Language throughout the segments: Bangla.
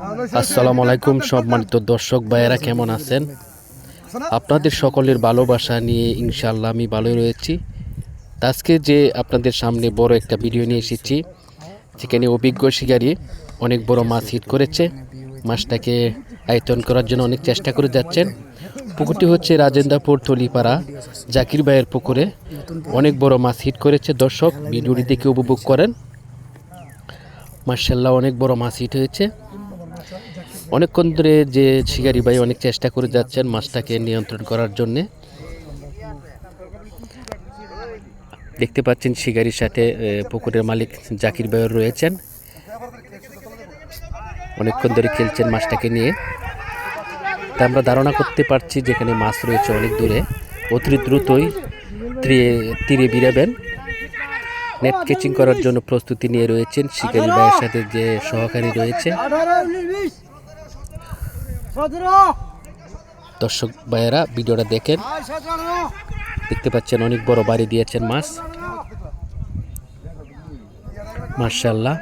আসসালামু আলাইকুম, সম্মানিত দর্শক ভাইয়েরা, কেমন আছেন? আপনাদের সকলের ভালোবাসা নিয়ে ইনশাল্লাহ আমি ভালোই রয়েছি। আজকে যে আপনাদের সামনে বড় একটা ভিডিও নিয়ে এসেছি, যেখানে অভিজ্ঞ শিকারী অনেক বড় মাছ হিট করেছে। মাছটাকে আয়তন করার জন্য অনেক চেষ্টা করে যাচ্ছেন। পুকুরটি হচ্ছে রাজেন্দ্রপুর তলিপাড়া জাকির ভাইয়ের পুকুরে অনেক বড় মাছ হিট করেছে। দর্শক, ভিডিওটি দেখে উপভোগ করেন। মার্শাল্লাহ অনেক বড় মাছ হিট হয়েছে। অনেকক্ষণ ধরে যে শিকারি ভাই অনেক চেষ্টা করে যাচ্ছেন মাছটাকে নিয়ন্ত্রণ করার জন্যে। দেখতে পাচ্ছেন শিকারির সাথে পুকুরের মালিক জাকির ভাইও রয়েছেন। অনেকক্ষণ ধরে খেলছেন মাছটাকে নিয়ে। তা আমরা ধারণা করতে পারছি যেখানে মাছ রয়েছে অনেক দূরে। অতি দ্রুতই তীরে বিড়াবেন নেট কেচিং করার জন্য প্রস্তুতি নিয়ে রয়েছেন শিকারি ভাইয়ের সাথে যে সহকারী রয়েছে। দর্শক ভাইয়েরা, ভিডিওটা দেখেন। দেখতে পাচ্ছেন, অনেক বড় বাড়ি দিয়েছেন মাছ। মার্শাল্লাহ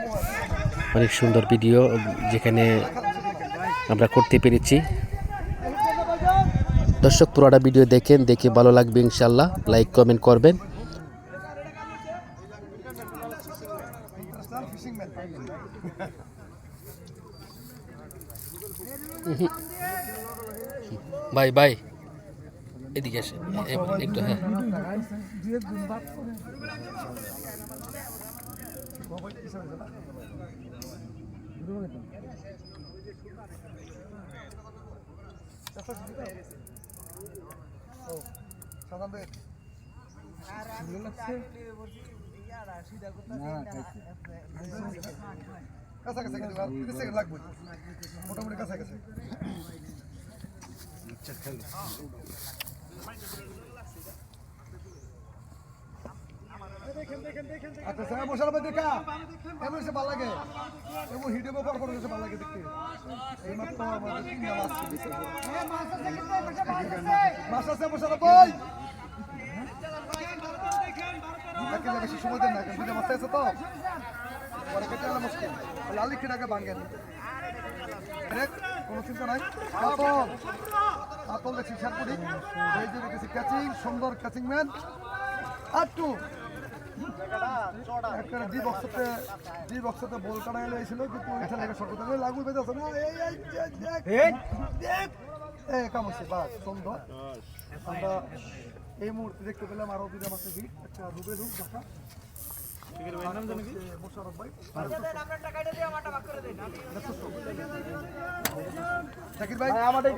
অনেক সুন্দর ভিডিও যেখানে আমরা করতে পেরেছি। দর্শক, পুরোটা ভিডিও দেখেন, দেখে ভালো লাগবে ইনশাল্লাহ লাইক কমেন্ট করবেন। Bye bye. এদিকে একটু হ্যাঁ। কাছাকাছি তিরিশ সেকেন্ড আচ্ছা দেখা। এমন এসে ভালো লাগে? এমন হিটে ব্যাপার করে এসে ভালো লাগে দেখতে। এই মাত্র আমাদের ভাই। দেখেন বেশি সময় দেন না এখন দুইটা মাছ আছে তো। পরে কেটে আনা মুশকিল। লালি খেটাকে ভাঙ্গেন কোনো চিন্তা নাই। আতল আতল দেখছি শেরপুরি। এই যে দেখেছি ক্যাচিং সুন্দর ক্যাচিং ম্যান আটটু একটা ডি বক্সতে বক্সতে বল কাটা গেলে কিন্তু এটা লেগে শক্ত লাগু বেঁধে আছে না? এই এই এই, দেখ। দেখ এই কামছে বাস সুন্দর আমরা এই মুহূর্তে দেখতে পেলাম আরও দুটা মাসে ভিড়। একটা রুবে রূপ দেখা মোশারফ ভাই। জাকির ভাই আমাদের